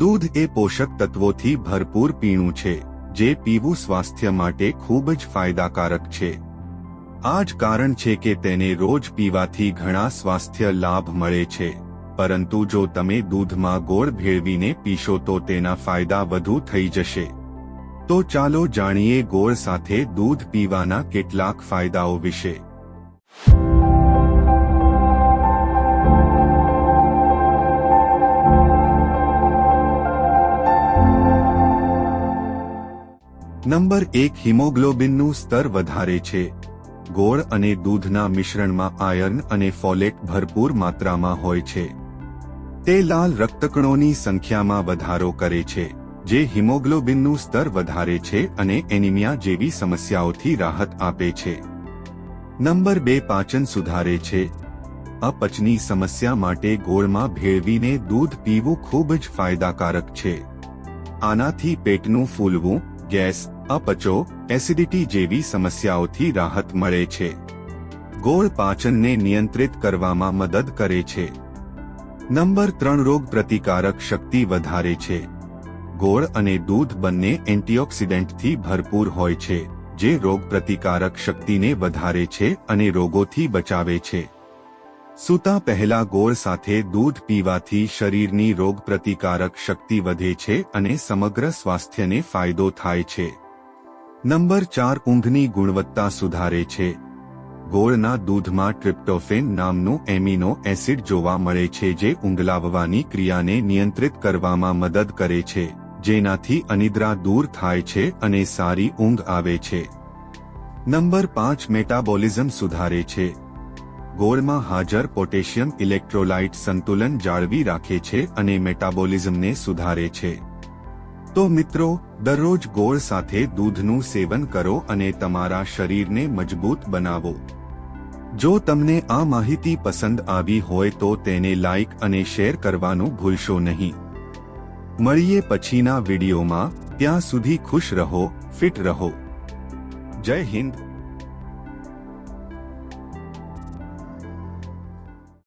દૂધ એ પોષક તત્વોથી ભરપૂર પીણું છે, જે પીવું સ્વાસ્થ્ય માટે ખૂબ જ ફાયદાકારક છે. આ જ કારણ છે કે તેને રોજ પીવાથી ઘણા સ્વાસ્થ્ય લાભ મળે છે, પરંતુ જો તમે દૂધમાં ગોળ ભેળવીને પીશો તો તેના ફાયદા વધુ થઈ જશે. તો ચાલો જાણીએ ગોળ સાથે દૂધ પીવાના કેટલાક ફાયદાઓ વિશે. નંબર એક હિમોગ્લોબિનનું સ્તર વધારે છે. ગોળ અને દૂધના મિશ્રણમાં આયર્ન અને ફોલેટ ભરપૂર માત્રામાં હોય છે. તે લાલ રક્તકણોની સંખ્યામાં વધારો કરે છે, જે હિમોગ્લોબિનનું સ્તર વધારે છે અને એનિમિયા જેવી સમસ્યાઓથી રાહત આપે છે. નંબર બે પાચન સુધારે છે. અપચની સમસ્યા માટે ગોળમાં ભેળવીને દૂધ પીવું ખૂબ જ ફાયદાકારક છે. આનાથી પેટનું ફૂલવું ગેસ, અપચો, એસિડિટી જેવી સમસ્યાઓથી રાહત મળે છે. ગોળ પાચનને નિયંત્રિત કરવામાં મદદ કરે છે. નંબર ત્રણ, રોગ પ્રતિકારક શક્તિ વધારે છે. ગોળ અને દૂધ બંને એન્ટીઓક્સિડન્ટથી ભરપૂર હોય છે, જે રોગ પ્રતિકારક શક્તિને વધારે છે અને રોગોથી બચાવે છે. સૂતા પહેલા ગોળ સાથે દૂધ પીવાથી શરીરની રોગ પ્રતિકારક શક્તિ વધે છે અને સમગ્ર સ્વાસ્થ્યને ફાયદો થાય છે. નંબર ચાર, ઊંઘની ગુણવત્તા સુધારે છે. ગોળના દૂધમાં ટ્રિપ્ટોફેન નામનું એમિનો એસિડ જોવા મળે છે જે ઊંઘલાવવાની ક્રિયાને નિયંત્રિત કરવામાં મદદ કરે છે, જેનાથી અનિદ્રા દૂર થાય છે અને સારી ઊંઘ આવે છે. નંબર પાંચ, મેટાબોલિઝમ સુધારે છે. ગોળમાં હાજર પોટેશિયમ ઇલેક્ટ્રોલાઇટ સંતુલન જાળવી રાખે છે અને મેટાબોલિઝમને સુધારે છે. તો મિત્રો, દરરોજ ગોળ સાથે દૂધનું સેવન કરો અને તમારા શરીરને મજબૂત બનાવો. જો તમને આ માહિતી પસંદ આવી હોય તો તેને લાઇક અને શેર કરવાનું ભૂલશો નહીં. મળીએ પછીના વિડીયોમાં. ત્યાં સુધી ખુશ રહો, ફિટ રહો. જય હિન્દ.